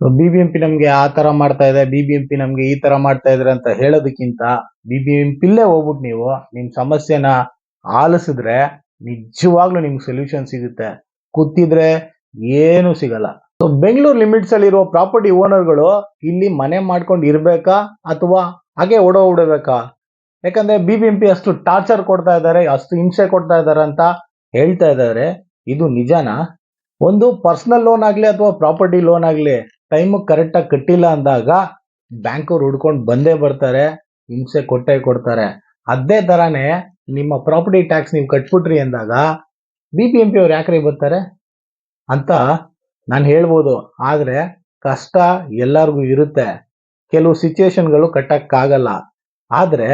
B B M P ನಮ್ಗೆ ಆ ತರ ಮಾಡ್ತಾ ಇದೆ ಬಿ ಬಿ ಪಿ ನಮ್ಗೆ ಈ ತರ ಮಾಡ್ತಾ ಇದ್ರೆ ಅಂತ ಹೇಳೋದಕ್ಕಿಂತ ಬಿ ಬಿ ಎಂ ಪಿಲ್ಲೇ ಹೋಗ್ಬಿಟ್ಟು ನೀವು ನಿಮ್ ಸಮಸ್ಯೆನ ಆಲಿಸಿದ್ರೆ ನಿಜವಾಗ್ಲೂ ನಿಮ್ಗೆ ಸೊಲ್ಯೂಷನ್ ಸಿಗುತ್ತೆ. ಕೂತಿದ್ರೆ ಏನು ಸಿಗಲ್ಲ. ಸೊ ಬೆಂಗಳೂರು ಲಿಮಿಟ್ಸ್ ಅಲ್ಲಿ ಇರುವ ಪ್ರಾಪರ್ಟಿ ಓನರ್ಗಳು ಇಲ್ಲಿ ಮನೆ ಮಾಡ್ಕೊಂಡು ಇರ್ಬೇಕಾ ಅಥವಾ ಹಾಗೆ ಓಡೋ ಓಡಬೇಕಾ? ಯಾಕಂದ್ರೆ ಬಿ ಬಿ ಎಂ ಪಿ ಅಷ್ಟು ಟಾರ್ಚರ್ ಕೊಡ್ತಾ ಇದ್ದಾರೆ ಅಷ್ಟು ಹಿಂಸೆ ಕೊಡ್ತಾ ಇದ್ದಾರೆ ಅಂತ ಹೇಳ್ತಾ ಇದ್ದಾರೆ ಇದು ನಿಜಾನಾ? ಒಂದು ಪರ್ಸನಲ್ ಲೋನ್ ಆಗ್ಲಿ ಅಥವಾ ಪ್ರಾಪರ್ಟಿ ಲೋನ್ ಆಗ್ಲಿ ಟೈಮ್ ಕರೆಕ್ಟಾಗಿ ಕಟ್ಟಿಲ್ಲ ಅಂದಾಗ ಬ್ಯಾಂಕ್ ಅವ್ರು ಹುಡ್ಕೊಂಡು ಬಂದೇ ಬರ್ತಾರೆ, ಹಿಂಸೆ ಕೊಟ್ಟೆ ಕೊಡ್ತಾರೆ. ಅದೇ ಥರನೇ ನಿಮ್ಮ ಪ್ರಾಪರ್ಟಿ ಟ್ಯಾಕ್ಸ್ ನೀವು ಕಟ್ಬಿಟ್ರಿ ಅಂದಾಗ ಬಿ ಪಿ ಎಂ ಪಿ ಅವ್ರು ಯಾಕ್ರಿ ಬರ್ತಾರೆ? ಅಂತ ನಾನು ಹೇಳ್ಬೋದು. ಆದರೆ ಕಷ್ಟ ಎಲ್ಲರಿಗೂ ಇರುತ್ತೆ. ಕೆಲವು ಸಿಚುವೇಶನ್ಗಳು ಕಟ್ಟಕ್ಕಾಗಲ್ಲ ಆದರೆ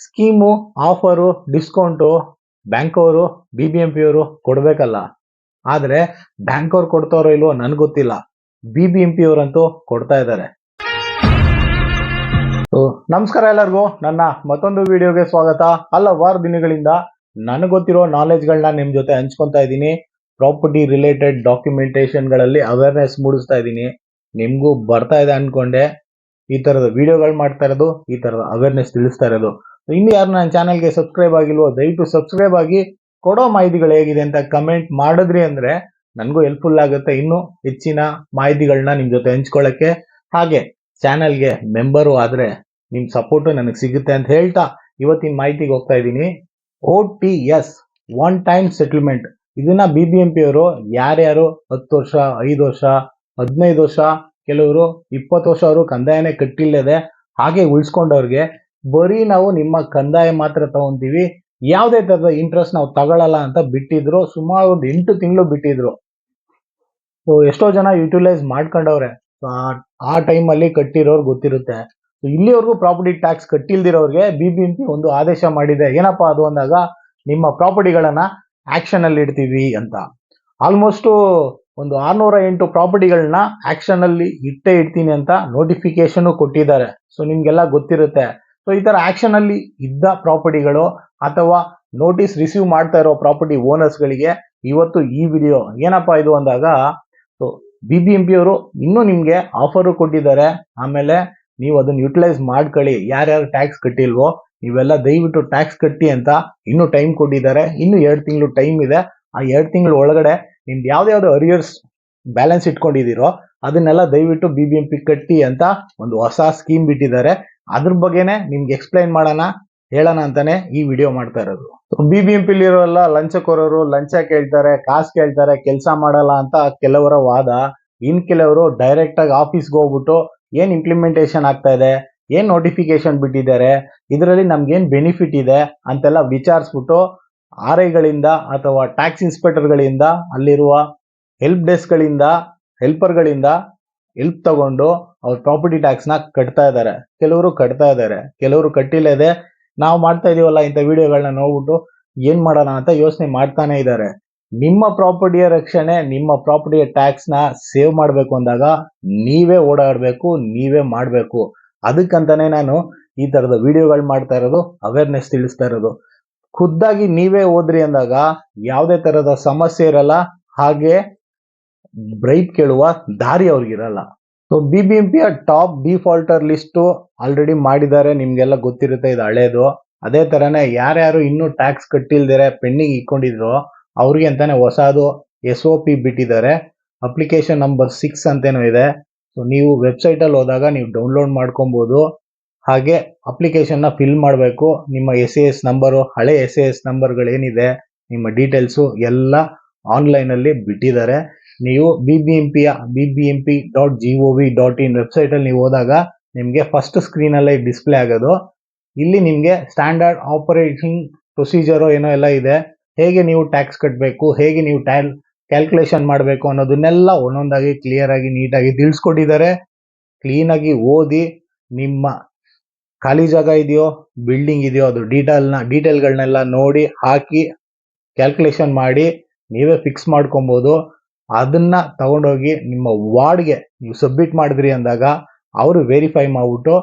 ಸ್ಕೀಮು ಆಫರು ಡಿಸ್ಕೌಂಟು ಬ್ಯಾಂಕ್ ಅವರು ಬಿ ಬಿ ಎಂ ಪಿ ಅವರು ಕೊಡ್ಬೇಕಲ್ಲ. ಆದ್ರೆ ಬ್ಯಾಂಕ್ ಅವ್ರು ಕೊಡ್ತಾರೋ ಇಲ್ವೋ ನನಗೆ ಗೊತ್ತಿಲ್ಲ. ಬಿ ಬಿ ಎಂ ಅವರಂತೂ ಕೊಡ್ತಾ ಇದ್ದಾರೆ. ನಮಸ್ಕಾರ ಎಲ್ಲರಿಗೂ. ನನ್ನ ಮತ್ತೊಂದು ವಿಡಿಯೋಗೆ ಸ್ವಾಗತ. ಹಲವಾರು ದಿನಗಳಿಂದ ನನಗೊತ್ತಿರೋ ಗೊತ್ತಿರೋ ನಾಲೆಜ್ಗಳನ್ನ ನಿಮ್ ಜೊತೆ ಹಂಚ್ಕೊತಾ ಇದ್ದೀನಿ. ಪ್ರಾಪರ್ಟಿ ರಿಲೇಟೆಡ್ ಡಾಕ್ಯುಮೆಂಟೇಶನ್ಗಳಲ್ಲಿ ಅವೇರ್ನೆಸ್ ಮೂಡಿಸ್ತಾ ಇದ್ದೀನಿ. ನಿಮಗೂ ಬರ್ತಾ ಇದೆ ಅನ್ಕೊಂಡೆ. ಈ ತರದ ವಿಡಿಯೋಗಳು ಮಾಡ್ತಾ ಇರೋದು, ಈ ತರದ ಅವೇರ್ನೆಸ್ ತಿಳಿಸ್ತಾ ಇರೋದು. ಇನ್ನು ಯಾರು ನನ್ನ ಚಾನಲ್ಗೆ ಸಬ್ಸ್ಕ್ರೈಬ್ ಆಗಿಲ್ವೋ, ದಯವಿಟ್ಟು ಸಬ್ಸ್ಕ್ರೈಬ್ ಆಗಿ ಕೊಡೋ ಮಾಹಿತಿಗಳು ಹೇಗಿದೆ ಅಂತ ಕಮೆಂಟ್ ಮಾಡಿದ್ರಿ ಅಂದ್ರೆ ನನಗೂ ಹೆಲ್ಪ್ಫುಲ್ ಆಗುತ್ತೆ ಇನ್ನು ಹೆಚ್ಚಿನ ಮಾಹಿತಿಗಳನ್ನ ನಿಮ್ಮ ಜೊತೆ ಹಂಚ್ಕೊಳ್ಳೋಕ್ಕೆ ಹಾಗೆ ಚಾನಲ್ಗೆ ಮೆಂಬರು ಆದರೆ ನಿಮ್ಮ ಸಪೋರ್ಟ್ ನನಗೆ ಸಿಗುತ್ತೆ ಅಂತ ಹೇಳ್ತಾ ಇವತ್ತಿನ ಮಾಹಿತಿಗೆ ಹೋಗ್ತಾ ಇದ್ದೀನಿ. O T S one time settlement ಇದನ್ನ ಬಿ ಬಿ ಎಂ ಪಿ ಅವರು ಯಾರ್ಯಾರು ಹತ್ತು ವರ್ಷ, ಐದು ವರ್ಷ, ಹದಿನೈದು ವರ್ಷ, ಕೆಲವರು ಇಪ್ಪತ್ತು ವರ್ಷ ಅವರು ಕಂದಾಯನೇ ಕಟ್ಟಿಲ್ಲದೆ ಹಾಗೆ ಉಳಿಸ್ಕೊಂಡವ್ರಿಗೆ ಬರೀ ನಾವು ನಿಮ್ಮ ಕಂದಾಯ ಮಾತ್ರ ತಗೊಂತೀವಿ. ಯಾವುದೇ ಥರದ ಇಂಟ್ರೆಸ್ಟ್ ನಾವು ತಗೊಳ್ಳಲ್ಲ ಅಂತ ಬಿಟ್ಟಿದ್ರು. ಸುಮಾರು ಒಂದು ಎಂಟು ತಿಂಗಳು ಬಿಟ್ಟಿದ್ರು. ಸೊ ಎಷ್ಟೋ ಜನ ಯುಟಿಲೈಸ್ ಮಾಡ್ಕೊಂಡವ್ರೆ. ಆ- ಟೈಮಲ್ಲಿ ಕಟ್ಟಿರೋರು ಗೊತ್ತಿರುತ್ತೆ. ಸೊ ಇಲ್ಲಿವರೆಗೂ ಪ್ರಾಪರ್ಟಿ ಟ್ಯಾಕ್ಸ್ ಕಟ್ಟಿಲ್ದಿರೋರಿಗೆ ಬಿ ಬಿ ಎಂ ಪಿ ಒಂದು ಆದೇಶ ಮಾಡಿದೆ. ಏನಪ್ಪಾ ಅದು ಅಂದಾಗ, ನಿಮ್ಮ ಪ್ರಾಪರ್ಟಿಗಳನ್ನ ಆಕ್ಷನ್ ಅಲ್ಲಿ ಇಡ್ತೀವಿ ಅಂತ. ಆಲ್ಮೋಸ್ಟ್ ಒಂದು ಆರ್ನೂರ ಎಂಟು ಪ್ರಾಪರ್ಟಿಗಳನ್ನ ಆಕ್ಷನ್ ಅಲ್ಲಿ ಇಟ್ಟೇ ಇಡ್ತೀನಿ ಅಂತ ನೋಟಿಫಿಕೇಶನ್ ಕೊಟ್ಟಿದ್ದಾರೆ. ಸೊ ನಿಮ್ಗೆಲ್ಲ ಗೊತ್ತಿರುತ್ತೆ. ಸೊ ಈ ಥರ ಆಕ್ಷನ್ ಅಲ್ಲಿ ಇದ್ದ ಪ್ರಾಪರ್ಟಿಗಳು ಅಥವಾ ನೋಟಿಸ್ ರಿಸೀವ್ ಮಾಡ್ತಾ ಇರೋ ಪ್ರಾಪರ್ಟಿ ಓನರ್ಸ್ ಗಳಿಗೆ ಇವತ್ತು ಈ ವಿಡಿಯೋ ಏನಪ್ಪಾ ಇದು ಅಂದಾಗ so B B M P ಅವರು ಇನ್ನೂ ನಿಮಗೆ ಆಫರು ಕೊಟ್ಟಿದ್ದಾರೆ. ಆಮೇಲೆ ನೀವು ಅದನ್ನ ಯುಟಿಲೈಸ್ ಮಾಡ್ಕೊಳ್ಳಿ. ಯಾರ್ಯಾರು ಟ್ಯಾಕ್ಸ್ ಕಟ್ಟಿಲ್ವೋ ನೀವೆಲ್ಲ ದಯವಿಟ್ಟು ಟ್ಯಾಕ್ಸ್ ಕಟ್ಟಿ ಅಂತ ಇನ್ನೂ ಟೈಮ್ ಕೊಟ್ಟಿದ್ದಾರೆ. ಇನ್ನೂ ಎರಡು ತಿಂಗಳು ಟೈಮ್ ಇದೆ. ಆ ಎರಡು ತಿಂಗಳು ಒಳಗಡೆ ನಿಮ್ದು ಯಾವ್ದಾವ್ದು ಅರಿಯರ್ಸ್ ಬ್ಯಾಲೆನ್ಸ್ ಇಟ್ಕೊಂಡಿದ್ದೀರೋ ಅದನ್ನೆಲ್ಲ ದಯವಿಟ್ಟು ಬಿ ಬಿ ಎಂ ಪಿ ಕಟ್ಟಿ ಅಂತ ಒಂದು ಹೊಸ ಸ್ಕೀಮ್ ಬಿಟ್ಟಿದ್ದಾರೆ. ಅದ್ರ ಬಗ್ಗೆನೇ ನಿಮ್ಗೆ ಎಕ್ಸ್ಪ್ಲೈನ್ ಮಾಡೋಣ. ಹೇಳೋಣ ಅಂತಾನೆ ಈ ವಿಡಿಯೋ ಮಾಡ್ತಾ ಇರೋದು. ಬಿ ಬಿ ಎಂ ಪಿ ಇರೋಲ್ಲ ಲಂಚಕೋರರು ಲಂಚ ಕೇಳ್ತಾರೆ, ಕಾಸು ಕೇಳ್ತಾರೆ, ಕೆಲಸ ಮಾಡಲ್ಲ ಅಂತ ಕೆಲವರ ವಾದ. ಇನ್ ಕೆಲವರು ಡೈರೆಕ್ಟ್ ಆಗಿ ಆಫೀಸ್ಗೆ ಹೋಗ್ಬಿಟ್ಟು ಏನ್ ಇಂಪ್ಲಿಮೆಂಟೇಷನ್ ಆಗ್ತಾ ಇದೆ, ಏನ್ ನೋಟಿಫಿಕೇಶನ್ ಬಿಟ್ಟಿದ್ದಾರೆ, ಇದರಲ್ಲಿ ನಮ್ಗೇನ್ ಬೆನಿಫಿಟ್ ಇದೆ ಅಂತೆಲ್ಲ ವಿಚಾರಿಸ್ಬಿಟ್ಟು ಆರ್ ಐಗಳಿಂದ ಅಥವಾ ಟ್ಯಾಕ್ಸ್ ಇನ್ಸ್ಪೆಕ್ಟರ್ಗಳಿಂದ ಅಲ್ಲಿರುವ ಹೆಲ್ಪ್ ಡೆಸ್ಕ್ಗಳಿಂದ ಹೆಲ್ಪರ್ಗಳಿಂದ ಹೆಲ್ಪ್ ತಗೊಂಡು ಅವ್ರ ಪ್ರಾಪರ್ಟಿ ಟ್ಯಾಕ್ಸ್ನ ಕಟ್ತಾ ಇದ್ದಾರೆ. ಕೆಲವರು ಕಟ್ತಾ ಇದ್ದಾರೆ, ಕೆಲವರು ಕಟ್ಟಿಲ್ಲದೆ ನಾವು ಮಾಡ್ತಾ ಇದೀವಲ್ಲ ಇಂಥ ವಿಡಿಯೋಗಳನ್ನ ನೋಡ್ಬಿಟ್ಟು ಏನ್ ಮಾಡೋಣ ಅಂತ ಯೋಚನೆ ಮಾಡ್ತಾನೆ ಇದ್ದಾರೆ. ನಿಮ್ಮ ಪ್ರಾಪರ್ಟಿಯ ರಕ್ಷಣೆ, ನಿಮ್ಮ ಪ್ರಾಪರ್ಟಿಯ ಟ್ಯಾಕ್ಸ್ನ ಸೇವ್ ಮಾಡಬೇಕು ಅಂದಾಗ ನೀವೇ ಓಡಾಡಬೇಕು, ನೀವೇ ಮಾಡಬೇಕು. ಅದಕ್ಕಂತಾನೆ ನಾನು ಈ ತರದ ವಿಡಿಯೋಗಳು ಮಾಡ್ತಾ ಇರೋದು ಅವೇರ್ನೆಸ್ ತಿಳಿಸ್ತಾ ಇರೋದು. ಖುದ್ದಾಗಿ ನೀವೇ ಓದ್ರಿ ಅಂದಾಗ ಯಾವುದೇ ಥರದ ಸಮಸ್ಯೆ ಇರಲ್ಲ, ಹಾಗೆ ಬ್ರೈಪ್ ಕೇಳುವ ದಾರಿ ಅವ್ರಿಗಿರಲ್ಲ. ಸೊ ಬಿ ಬಿ ಎಂ ಪಿಯ ಟಾಪ್ ಡಿಫಾಲ್ಟರ್ ಲಿಸ್ಟು ಆಲ್ರೆಡಿ ಮಾಡಿದ್ದಾರೆ. ನಿಮ್ಗೆಲ್ಲ ಗೊತ್ತಿರುತ್ತೆ, ಇದು ಹಳೇದು. ಅದೇ ತರನೇ ಯಾರ್ಯಾರು ಇನ್ನೂ ಟ್ಯಾಕ್ಸ್ ಕಟ್ಟಿಲ್ದಿರೆ ಪೆಂಡಿಂಗ್ ಇಟ್ಕೊಂಡಿದ್ರು ಅವ್ರಿಗೆ ಅಂತಾನೆ ಹೊಸದು ಎಸ್ ಒ ಪಿ ಬಿಟ್ಟಿದ್ದಾರೆ. ಅಪ್ಲಿಕೇಶನ್ ನಂಬರ್ ಸಿಕ್ಸ್ ಅಂತೇನು ಇದೆ. ಸೊ ನೀವು ವೆಬ್ಸೈಟ್ ಅಲ್ಲಿ ಹೋದಾಗ ನೀವು ಡೌನ್ಲೋಡ್ ಮಾಡ್ಕೊಬೋದು. ಹಾಗೆ ಅಪ್ಲಿಕೇಶನ್ನ ಫಿಲ್ ಮಾಡಬೇಕು. ನಿಮ್ಮ ಎಸ್ ಎ ಎಸ್ ನಂಬರು ಹಳೆ ಎಸ್ ಎ ಎಸ್ ನಂಬರ್ಗಳೇನಿದೆ ನಿಮ್ಮ ಡೀಟೇಲ್ಸು ಎಲ್ಲ ಆನ್ಲೈನಲ್ಲಿ ಬಿಟ್ಟಿದ್ದಾರೆ. ನೀವು ಬಿ ಬಿ ಎಂ ಪಿಯ B B M P dot G O V dot in website ಅಲ್ಲಿ ನೀವು ಹೋದಾಗ ನಿಮಗೆ ಫಸ್ಟ್ ಸ್ಕ್ರೀನ್ ಅಲ್ಲೇ ಡಿಸ್ಪ್ಲೇ ಆಗೋದು. ಇಲ್ಲಿ ನಿಮಗೆ ಸ್ಟ್ಯಾಂಡರ್ಡ್ ಆಪರೇಟಿಂಗ್ ಪ್ರೊಸೀಜರ್ ಏನೋ ಎಲ್ಲ ಇದೆ. ಹೇಗೆ ನೀವು ಟ್ಯಾಕ್ಸ್ ಕಟ್ಟಬೇಕು ಹೇಗೆ ನೀವು ಟ್ಯಾಲ್ ಕ್ಯಾಲ್ಕುಲೇಷನ್ ಮಾಡಬೇಕು ಅನ್ನೋದನ್ನೆಲ್ಲ ಒಂದೊಂದಾಗಿ ಕ್ಲಿಯರ್ ಆಗಿ ನೀಟಾಗಿ ತಿಳಿಸ್ಕೊಟ್ಟಿದ್ದಾರೆ ಕ್ಲೀನ್ ಆಗಿ ಓದಿ ನಿಮ್ಮ ಖಾಲಿ ಜಾಗ ಇದೆಯೋ ಬಿಲ್ಡಿಂಗ್ ಇದೆಯೋ, ಅದು ಡೀಟೇಲ್ನ ಡೀಟೇಲ್ಗಳನ್ನೆಲ್ಲ ನೋಡಿ ಹಾಕಿ ಕ್ಯಾಲ್ಕುಲೇಷನ್ ಮಾಡಿ ನೀವೇ ಫಿಕ್ಸ್ ಮಾಡ್ಕೊಬೋದು. ಅದನ್ನ ತಗೊಂಡೋಗಿ ನಿಮ್ಮ ವಾರ್ಡ್ಗೆ ನೀವು ಸಬ್ಮಿಟ್ ಮಾಡಿದ್ರಿ ಅಂದಾಗ ಅವರು ವೆರಿಫೈ ಮಾಡ್ಬಿಟ್ಟು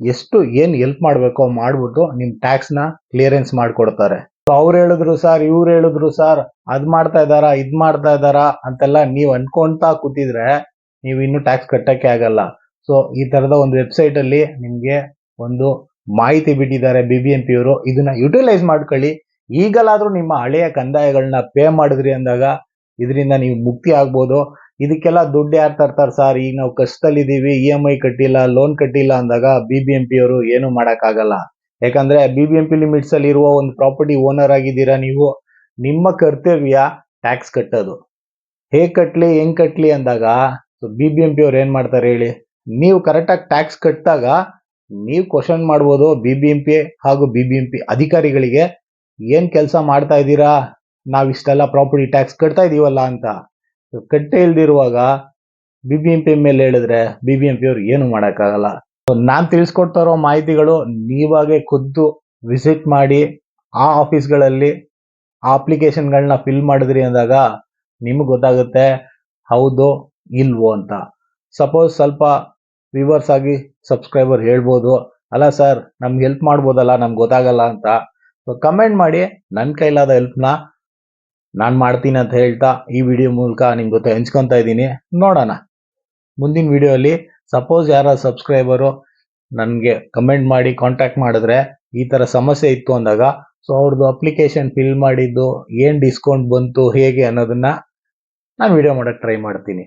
ಎಷ್ಟು ಏನು ಹೆಲ್ಪ್ ಮಾಡಬೇಕೋ ಮಾಡ್ಬಿಟ್ಟು ನಿಮ್ಮ ಟ್ಯಾಕ್ಸ್ನ ಕ್ಲಿಯರೆನ್ಸ್ ಮಾಡ್ಕೊಡ್ತಾರೆ. ಅವ್ರು ಹೇಳಿದ್ರು, ಸರ್, ಇವ್ರು ಹೇಳಿದ್ರು, ಸರ್, ಅದ್ ಮಾಡ್ತಾ ಇದಾರ ಇದ್ ಮಾಡ್ತಾ ಇದಾರ ಅಂತೆಲ್ಲ ನೀವು ಅನ್ಕೊಂತಾ ಕೂತಿದ್ರೆ ನೀವು ಇನ್ನು ಟ್ಯಾಕ್ಸ್ ಕಟ್ಟಕ್ಕೆ ಆಗಲ್ಲ. ಸೊ ಈ ತರದ ಒಂದು ವೆಬ್ಸೈಟ್ ಅಲ್ಲಿ ನಿಮ್ಗೆ ಒಂದು ಮಾಹಿತಿ ಬಿಟ್ಟಿದ್ದಾರೆ ಬಿ ಬಿ ಎಂ ಪಿ ಅವರು. ಇದನ್ನ ಯುಟಿಲೈಸ್ ಮಾಡ್ಕೊಳ್ಳಿ. ಈಗಲಾದ್ರೂ ನಿಮ್ಮ ಹಳೆಯ ಕಂದಾಯಗಳನ್ನ ಪೇ ಮಾಡಿದ್ರಿ ಅಂದಾಗ ಇದರಿಂದ ನೀವು ಮುಕ್ತಿ ಆಗ್ಬೋದು. ಇದಕ್ಕೆಲ್ಲ ದುಡ್ಡು ಯಾರು ತರ್ತಾರೆ ಸರ್? ಈಗ ನಾವು ಕಷ್ಟದಲ್ಲಿದ್ದೀವಿ ಇ ಎಂ ಐ ಕಟ್ಟಿಲ್ಲ ಲೋನ್ ಕಟ್ಟಿಲ್ಲ ಅಂದಾಗ ಬಿ ಬಿ ಎಂ ಪಿ ಅವರು ಏನು ಮಾಡೋಕ್ಕಾಗಲ್ಲ. ಯಾಕಂದ್ರೆ B B M P limits ಅಲ್ಲಿ ಇರುವ ಒಂದು ಪ್ರಾಪರ್ಟಿ ಓನರ್ ಆಗಿದ್ದೀರಾ ನೀವು, ನಿಮ್ಮ ಕರ್ತವ್ಯ ಟ್ಯಾಕ್ಸ್ ಕಟ್ಟೋದು. ಹೇಗೆ ಕಟ್ಟಲಿ ಹೆಂಗ್ ಕಟ್ಟಲಿ ಅಂದಾಗ ಬಿ ಬಿ ಎಂ ಪಿ ಅವ್ರು ಏನು ಮಾಡ್ತಾರೆ ಹೇಳಿ, ನೀವು ಕರೆಕ್ಟಾಗಿ ಟ್ಯಾಕ್ಸ್ ಕಟ್ಟಿದಾಗ ನೀವು ಕ್ವಶನ್ ಮಾಡ್ಬೋದು ಬಿ ಬಿ ಎಂ ಪಿ ಹಾಗೂ ಬಿ ಬಿ ಎಂ ಪಿ ಅಧಿಕಾರಿಗಳಿಗೆ ಏನು ಕೆಲಸ ಮಾಡ್ತಾ ಇದ್ದೀರಾ? ನಾವ್ ಇಷ್ಟೆಲ್ಲ ಪ್ರಾಪರ್ಟಿ ಟ್ಯಾಕ್ಸ್ ಕಟ್ತಾ ಇದೀವಲ್ಲ ಅಂತ. ಕಟ್ಟೆ ಇಲ್ದಿರುವಾಗ ಬಿ ಬಿ ಎಂ ಪಿ ಮೇಲೆ ಹೇಳಿದ್ರೆ ಬಿ ಬಿ ಎಂ ಪಿ ಅವ್ರು ಏನು ಮಾಡೋಕ್ಕಾಗಲ್ಲ. ನಾನು ತಿಳಿಸ್ಕೊಡ್ತಾ ಇರೋ ಮಾಹಿತಿಗಳು ನೀವಾಗೆ ಖುದ್ದು ವಿಸಿಟ್ ಮಾಡಿ ಆ ಆಫೀಸ್ಗಳಲ್ಲಿ ಆ ಅಪ್ಲಿಕೇಶನ್ಗಳನ್ನ ಫಿಲ್ ಮಾಡಿದ್ರಿ ಅಂದಾಗ ನಿಮ್ಗೆ ಗೊತ್ತಾಗುತ್ತೆ ಹೌದು ಇಲ್ವೋ ಅಂತ. ಸಪೋಸ್ ಸ್ವಲ್ಪ ವಿವರ್ಸ್ ಆಗಿ ಸಬ್ಸ್ಕ್ರೈಬರ್ ಹೇಳ್ಬೋದು. ಅಲ್ಲ ಸರ್ ನಮ್ಗೆ ಹೆಲ್ಪ್ ಮಾಡ್ಬೋದಲ್ಲ, ನಮ್ಗೆ ಗೊತ್ತಾಗಲ್ಲ ಅಂತ. ಕಮೆಂಟ್ ಮಾಡಿ ನನ್ನ ಕೈಲಾದ ಹೆಲ್ಪ್ನ ನಾನು ಮಾಡ್ತೀನಿ ಅಂತ ಹೇಳ್ತಾ ಈ ವಿಡಿಯೋ ಮೂಲಕ ನಿಮ್ಮ ಜೊತೆ ಹಂಚ್ಕೊತಾ ಇದ್ದೀನಿ. ನೋಡೋಣ. ಮುಂದಿನ ವಿಡಿಯೋಲಿ ಸಪೋಸ್ ಯಾರ ಸಬ್ಸ್ಕ್ರೈಬರು ನನಗೆ ಕಮೆಂಟ್ ಮಾಡಿ ಕಾಂಟ್ಯಾಕ್ಟ್ ಮಾಡಿದ್ರೆ ಈ ಥರ ಸಮಸ್ಯೆ ಇತ್ತು ಅಂದಾಗ ಸೊ ಅವ್ರದ್ದು ಅಪ್ಲಿಕೇಶನ್ ಫಿಲ್ ಮಾಡಿದ್ದು, ಏನು ಡಿಸ್ಕೌಂಟ್ ಬಂತು, ಹೇಗೆ ಅನ್ನೋದನ್ನು ನಾನು ವಿಡಿಯೋ ಮಾಡೋಕ್ಕೆ ಟ್ರೈ ಮಾಡ್ತೀನಿ.